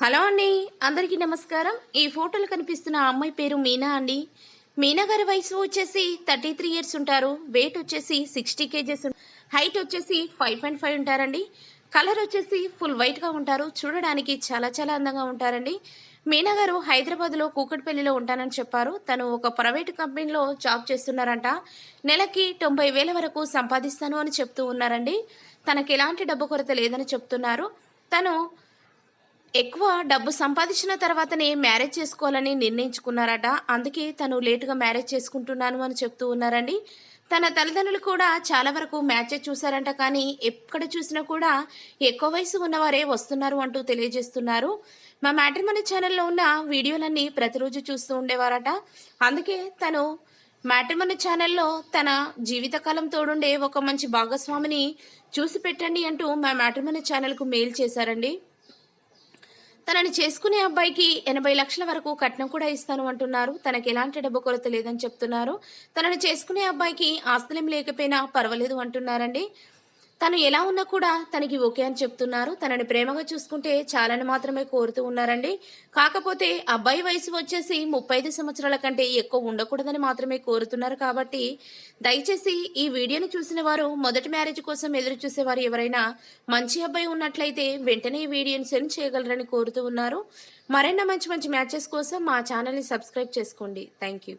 Hello అండి అందరికీ నమస్కారం. ఈ ఫోటోలో కనిపిస్తున్న అమ్మాయి పేరు మీనా అండి. మీనా గారి వయసు వచ్చేసి థర్టీ త్రీ ఇయర్స్ ఉంటారు. వెయిట్ వచ్చేసి సిక్స్టీ కేజెస్ హైట్ వచ్చేసి ఫైవ్ పాయింట్ ఫైవ్ ఉంటారండి. కలర్ వచ్చేసి ఫుల్ వైట్గా ఉంటారు. చూడడానికి చాలా చాలా అందంగా ఉంటారండి. మీనా గారు హైదరాబాద్లో కూకట్పల్లిలో ఉంటానని చెప్పారు. తను ఒక ప్రైవేట్ కంపెనీలో జాబ్ చేస్తున్నారంట. నెలకి తొంభై వేల వరకు సంపాదిస్తాను అని చెప్తూ ఉన్నారండి. తనకి ఎలాంటి డబ్బు కొరత లేదని చెప్తున్నారు. తను ఎక్కువ డబ్బు సంపాదించిన తర్వాతనే మ్యారేజ్ చేసుకోవాలని నిర్ణయించుకున్నారట. అందుకే తను లేటుగా మ్యారేజ్ చేసుకుంటున్నాను అని చెప్తూ ఉన్నారండి. తన తల్లిదండ్రులు కూడా చాలా వరకు మ్యాచెస్ చూశారంట. కానీ ఎక్కడ చూసినా కూడా ఎక్కువ వయసు ఉన్నవారే వస్తున్నారు అంటూ తెలియజేస్తున్నారు. మా మ్యాట్రిమనీ ఛానల్లో ఉన్న వీడియోలన్నీ ప్రతిరోజు చూస్తూ ఉండేవారట. అందుకే తను మ్యాట్రిమనీ ఛానల్లో తన జీవితకాలం తోడుండే ఒక మంచి భాగస్వామిని చూసి పెట్టండి అంటూ మా మ్యాట్రిమనీ ఛానల్కు మెయిల్ చేశారండి. తనని చేసుకునే అబ్బాయికి ఎనభై లక్షల వరకు కట్నం కూడా ఇస్తాను అంటున్నారు. తనకి ఎలాంటి డబ్బు కొరత లేదని చెప్తున్నారు. తనని చేసుకునే అబ్బాయికి ఆస్తులేం లేకపోయినా పర్వాలేదు అంటున్నారండి. తను ఎలా ఉన్నా కూడా తనకి ఓకే అని చెప్తున్నారు. తనని ప్రేమగా చూసుకుంటే చాలని మాత్రమే కోరుతూ ఉన్నారండి. కాకపోతే అబ్బాయి వయసు వచ్చేసి ముప్పై ఐదు సంవత్సరాల కంటే ఎక్కువ ఉండకూడదని మాత్రమే కోరుతున్నారు కాబట్టి దయచేసి ఈ వీడియోని చూసిన వారు మొదటి మ్యారేజ్ కోసం ఎదురు చూసేవారు ఎవరైనా మంచి అబ్బాయి ఉన్నట్లయితే వెంటనే ఈ వీడియోని సెండ్ చేయగలరని కోరుతూ ఉన్నారు. మరెన్నో మంచి మంచి మ్యాచెస్ కోసం మా ఛానల్ని సబ్స్క్రైబ్ చేసుకోండి. Thank you.